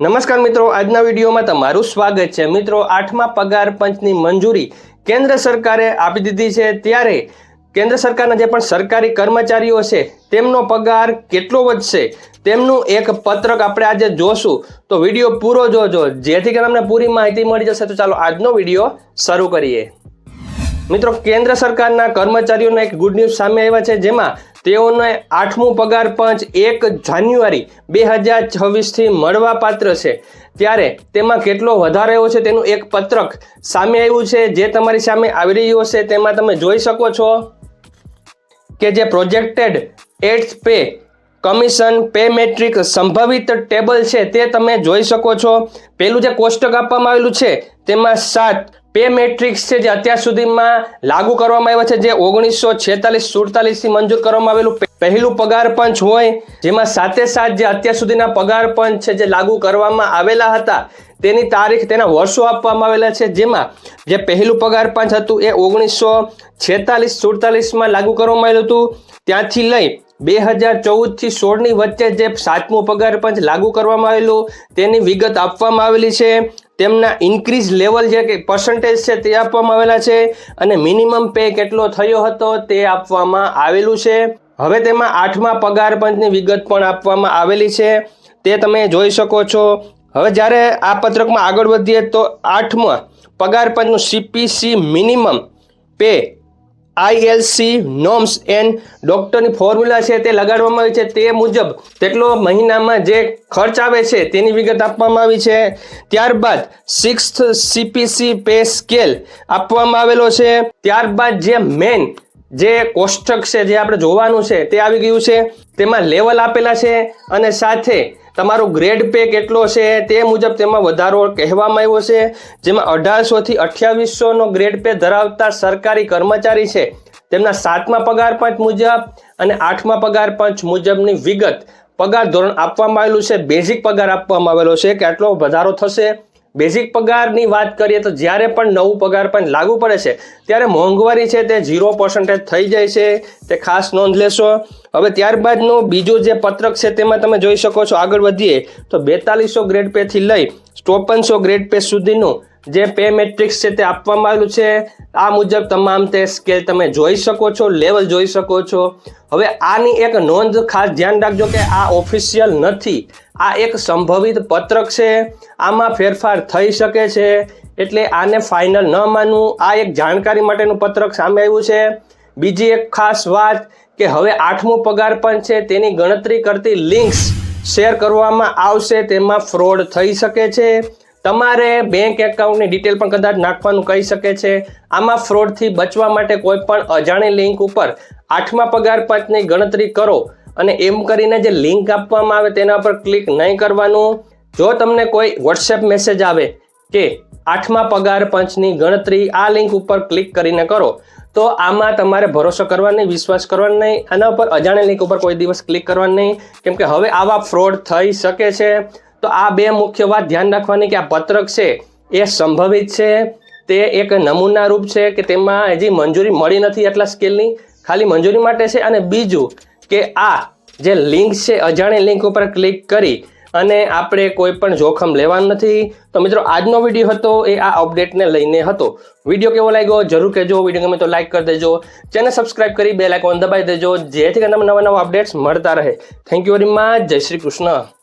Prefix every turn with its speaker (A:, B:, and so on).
A: નમસ્કાર મિત્રો, આજના વિડીયોમાં તમારું સ્વાગત છે. મિત્રો, આઠમા પગાર પંચની મંજૂરી કેન્દ્ર સરકારે આપી દીધી છે. ત્યારે કેન્દ્ર સરકારના જે પણ સરકારી કર્મચારીઓ છે, તેમનો પગાર કેટલો વધશે? તેમનું એક પત્રક આપણે આજે જોશું. તો વીડિયો પૂરો જોજો. જેથી કરીને તમને પૂરી માહિતી મળી જશે. તો ચાલો આજનો વીડિયો શરૂ કરીએ. મિત્રો, કેન્દ્ર સરકારના કર્મચારીઓના એક ગુડ ન્યૂઝ સામે આવ્યા છે, જેમાં તેઓને આઠમું પગાર પંચ એક જાન્યુઆરી બે હજાર છવ્વીસથી મળવાપાત્ર છે. ત્યારે તેમાં કેટલો વધારે આવ્યો છે, તેનું એક પત્રક સામે આવ્યું છે, જે તમારી સામે આવી રહ્યું હશે, તેમાં તમે જોઈ શકો છો કે જે પ્રોજેક્ટેડ એડ્સ પે કમિશન પે મેટ્રિક સંભવિત ટેબલ છે, તે તમે જોઈ શકો છો. પહેલું જે કોષ્ટક આપવામાં આવેલું છે, તેમાં સાત પે મેટ્રિક્સ છે જે અત્યાર સુધીમાં લાગુ કરવામાં આવ્યા છે, જે ઓગણીસો છેતાલીસ સુડતાલીસથી મંજૂર કરવામાં આવેલું પહેલું પગાર પંચ હોય, જેમાં સાથે સાથ જે અત્યાર સુધીના પગાર પંચ છે જે લાગુ કરવામાં આવેલા હતા, તેની તારીખ, તેના વર્ષો આપવામાં આવેલા છે, જેમાં જે પહેલું પગાર પંચ હતું એ ઓગણીસો છેતાલીસ સુડતાલીસમાં લાગુ કરવામાં આવેલું હતું. ત્યાંથી લઈ બે હજાર ચૌદથી સોળની વચ્ચે જે સાતમું પગાર પંચ લાગુ કરવામાં આવેલું, તેની વિગત આપવામાં આવેલી છે. તેમના ઇન્ક્રીઝ લેવલ જે પર્સન્ટેજ છે તે આપવામાં આવેલા છે અને મિનિમમ પે કેટલો થયો હતો તે આપવામાં આવેલું છે. હવે તેમાં આઠમા પગાર પંચની વિગત પણ આપવામાં આવેલી છે. તે તમે જોઈ શકો છો. હવે જ્યારે આ પત્રકમાં આગળ વધીએ તો આઠમા પગાર પંચનું CPC minimum pay ILC norms and ડોક્ટરની ફોર્મ્યુલા છે તે લગાડવામાં આવી છે. તે મુજબ તેટલો મહિનામાં જે ખર્ચ આવે છે તેની વિગત આપવામાં આવી છે. ત્યારબાદ સિક્સ સીપીસી પે સ્કેલ આપવામાં આવેલો છે. ત્યારબાદ જે મેન જે કોષ્ટક છે જે આપણે જોવાનું છે તે આવી ગયું છે. તેમાં લેવલ આપેલા છે અને સાથે તમારો ગ્રેડ પે કેટલો છે તે મુજબ તેમાં વધારો કહેવામાં આવ્યો છે. જેમાં અઢારસોથી અઠ્યાવીસોનો ગ્રેડ પે ધરાવતા સરકારી કર્મચારી છે. તેમના સાતમા પગાર પંચ મુજબ અને આઠમા પગાર પંચ મુજબની વિગત પગાર ધોરણ આપવામાં આવેલું છે. બેઝિક પગાર આપવામાં આવેલો છે કે આટલો વધારો થશે. બેઝિક પગારની વાત કરીએ તો જ્યારે પણ નવું પગાર પણ લાગુ પડે છે, ત્યારે મોંઘવારી છે તે ઝીરો પર્સન્ટેજ થઈ જાય છે. તે ખાસ નોંધ લેશો. હવે ત્યારબાદનું બીજું જે પત્રક છે તેમાં તમે જોઈ શકો છો આગળ વધીએ, તો બેતાલીસો ગ્રેડ પેથી લઈ ચોપનસો ગ્રેડ પે સુધીનું જે પે મેટ્રિક્સ છે તે આપવામાં આવેલું છે. આ મુજબ તમામ તે સ્કેલ તમે જોઈ શકો છો, લેવલ જોઈ શકો છો. હવે આની એક નોંધ ખાસ ધ્યાન રાખજો કે આ ઓફિશિયલ નથી, આ એક સંભવિત પત્રક છે. આમાં ફેરફાર થઈ શકે છે, એટલે આને ફાઇનલ ન માનવું. આ એક જાણકારી માટેનું પત્રક સામે આવ્યું છે. બીજી એક ખાસ વાત કે હવે આઠમું પગાર પણ છે, તેની ગણતરી કરતી લિંક્સ શેર કરવામાં આવશે, તેમાં ફ્રોડ થઈ શકે છે. તમારે બેંક એકાઉન્ટની ડિટેલ પણ કદાચ નાખવાનું કહી શકે છે. આમાં ફ્રોડથી બચવા માટે કોઈ પણ અજાણી લિંક ઉપર આઠમા પગાર પંચની ગણતરી કરો અને એમ કરીને જે લિંક આપવામાં આવે તેના પર ક્લિક નહીં કરવાનું. જો તમને કોઈ વોટ્સએપ મેસેજ આવે કે આઠમા પગાર પંચની ગણતરી આ લિંક ઉપર ક્લિક કરીને કરો તો આમાં તમારે ભરોસો કરવાનો નહીં, વિશ્વાસ કરવાનો નહીં, આના ઉપર અજાણે લિંક ઉપર કોઈ દિવસ ક્લિક કરવાનું નહીં. કેમ કે હવે આવા ફ્રોડ થઈ શકે છે. તો આ બે મુખ્ય વાત ધ્યાન રાખવાની કે આ પત્રક છે, એ સંભવિત છે, તે એક નમૂના રૂપ છે કે તેમાં હજી મંજૂરી મળી નથી એટલા સ્કેલની ખાલી મંજૂરી માટે છે અને બીજું કે આ જે લિંક છે અજાણી લિંક ઉપર ક્લિક કરી અને આપણે કોઈ પણ જોખમ લેવાનું નથી. તો મિત્રો, આજનો વીડિયો હતો એ આ અપડેટને લઈને હતો. વીડિયો કેવો લાગ્યો? જરૂર કહેજો. વીડિયો ગમે તો લાઈક કરી દેજો. ચેનલ સબસ્ક્રાઇબ કરી બે લાઇકોન દબાવી દેજો. જેથી કરીને તમને નવા નવા અપડેટ્સ મળતા રહે. થેન્ક યુ વેરી મચ જય શ્રી કૃષ્ણ.